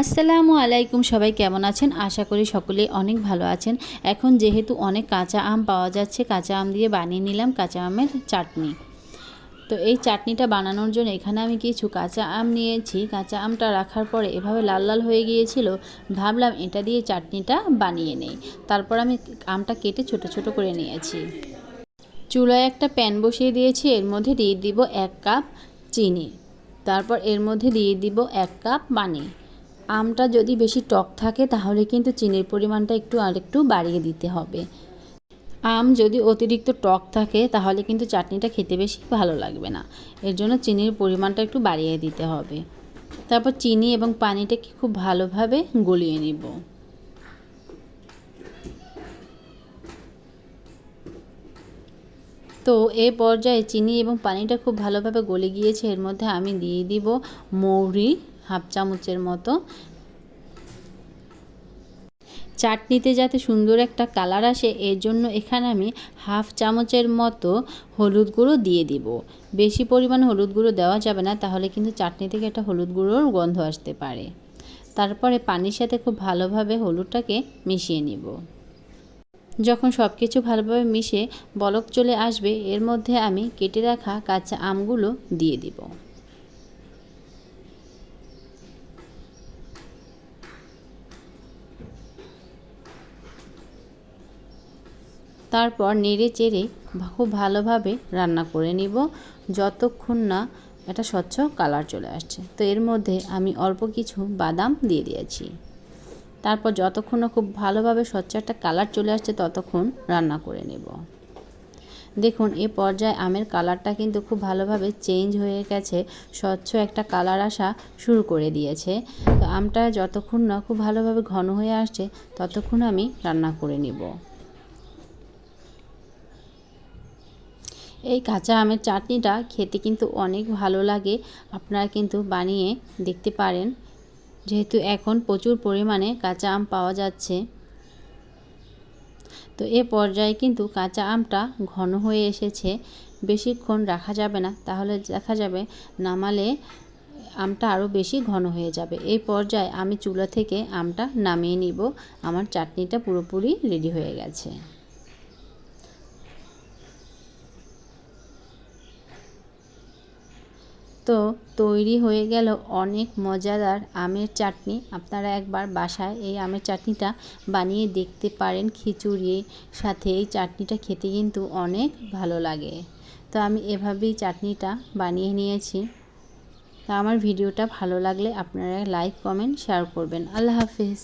আসসালামু আলাইকুম, সবাই কেমন আছেন? আশা করি সকলেই অনেক ভালো আছেন। এখন যেহেতু অনেক কাঁচা আম পাওয়া যাচ্ছে, কাঁচা আম দিয়ে বানিয়ে নিলাম কাঁচা আমের চাটনি। তো এই চাটনিটা বানানোর জন্য এখানে আমি কিছু কাঁচা আম নিয়েছি। কাঁচা আমটা রাখার পরে এভাবে লাল লাল হয়ে গিয়েছিল, ভাবলাম এটা দিয়ে চাটনিটা বানিয়ে নেই। তারপর আমি আমটা কেটে ছোট ছোট করে নিয়েছি। চুলায় একটা প্যান বসিয়ে দিয়েছি, এর মধ্যে দিয়ে দিব এক কাপ চিনি। তারপর এর মধ্যে দিয়ে দিব এক কাপ পানি। আমটা যদি বেশি টক থাকে, তাহলে কিন্তু চিনির পরিমাণটা একটু আরেকটু বাড়িয়ে দিতে হবে। আম যদি অতিরিক্ত টক থাকে, তাহলে কিন্তু চাটনিটা খেতে বেশি ভালো লাগবে না। এর জন্য চিনির পরিমাণটা একটু বাড়িয়ে দিতে হবে। তারপর চিনি এবং পানিটাকে খুব ভালোভাবে গলিয়ে নিব। তো এ পর্যায়ে চিনি এবং পানিটা খুব ভালোভাবে গলে গিয়েছে, এর মধ্যে আমি দিয়ে দিব মৌরি। হাফ চামচের মতো। চাটনিতে যাতে সুন্দর একটা কালার আসে, এর জন্য এখানে আমি হাফ চামচের মতো হলুদ গুঁড়ো দিয়ে দিব। বেশি পরিমাণে হলুদ গুঁড়ো দেওয়া যাবে না, তাহলে কিন্তু চাটনি থেকে একটা হলুদ গুঁড়োর গন্ধ আসতে পারে। তারপরে পানির সাথে খুব ভালোভাবে হলুদটাকে মিশিয়ে নিব। যখন সব কিছু ভালোভাবে মিশে বলক চলে আসবে, এর মধ্যে আমি কেটে রাখা কাঁচা আমগুলো দিয়ে দিব। তারপর নেড়ে চেড়ে খুব ভালোভাবে রান্না করে নিব। যতক্ষণ না একটা স্বচ্ছ কালার চলে আসছে। তো এর মধ্যে আমি অল্প কিছু বাদাম দিয়ে দিয়েছি। তারপর যতক্ষণ না খুব ভালোভাবে স্বচ্ছ একটা কালার চলে আসছে, ততক্ষণ রান্না করে নেব। দেখুন, এ পর্যায়ে আমের কালারটা কিন্তু খুব ভালোভাবে চেঞ্জ হয়ে গেছে। স্বচ্ছ একটা কালার আসা শুরু করে দিয়েছে। তো আমটা যতক্ষণ না খুব ভালোভাবে ঘন হয়ে আসছে, ততক্ষণ আমি রান্না করে নিব। এই কাঁচা আমের চাটনিটা খেতে কিন্তু অনেক ভালো লাগে। আপনারা কিন্তু বানিয়ে দেখতে পারেন। যেহেতু এখন প্রচুর পরিমাণে কাঁচা আম পাওয়া যাচ্ছে। তো এ পর্যায়ে কিন্তু কাঁচা আমটা ঘন হয়ে এসেছে। বেশিক্ষণ রাখা যাবে না। তাহলে দেখা যাবে নামালে আমটা আরও বেশি ঘন হয়ে যাবে। এই পর্যায়ে আমি চুলা থেকে আমটা নামিয়ে নিব। আমার চাটনিটা পুরোপুরি রেডি হয়ে গেছে। তো তৈরি হয়ে গেল অনেক মজাদার আমের চাটনি। আপনারা একবার বাসায় এই আমের চাটনিটা বানিয়ে দেখতে পারেন খিচুড়ির সাথে। এই চাটনিটা খেতে কিন্তু অনেক ভালো লাগে। তো আমি এভাবেই চাটনিটা বানিয়ে নিয়েছি। তা আমার ভিডিওটা ভালো লাগলে আপনারা লাইক, কমেন্ট শেয়ার করবেন। আল্লাহ হাফিজ।